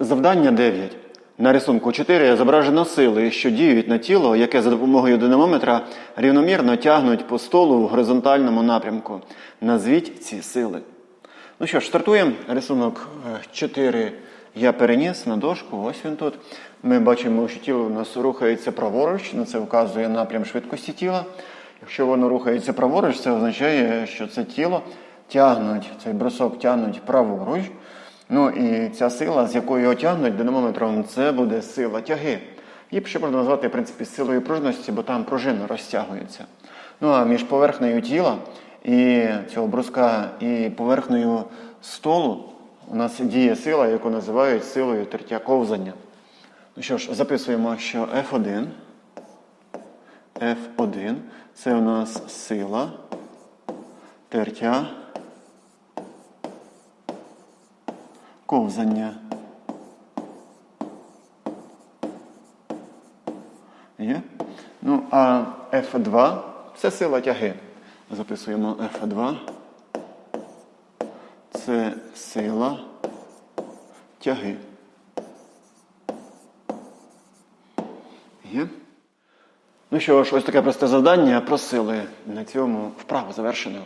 Завдання 9. На рисунку 4 зображено сили, що діють на тіло, яке за допомогою динамометра рівномірно тягнуть по столу в горизонтальному напрямку. Назвіть ці сили. Ну що ж, стартуємо. Рисунок е, 4 я переніс на дошку. Ось він тут. Ми бачимо, що тіло у нас рухається праворуч, на це вказує напрям швидкості тіла. Якщо воно рухається праворуч, це означає, що це тіло тягнуть, цей брусок тягнуть праворуч. Ну і ця сила, з якою його тягнуть динамометром, це буде сила тяги. Її ще можна назвати, в принципі, силою пружності, бо там пружина розтягується. Ну а між поверхнею тіла і цього бруска і поверхнею столу у нас діє сила, яку називають силою тертя ковзання. Ну що ж, записуємо, що F1. F1 це у нас сила тертя ковзання. Є? Ну, а F2 це сила тяги. Записуємо F2. Це сила тяги. Є? Ну що ж, ось таке просте завдання. Просили на цьому вправо завершено.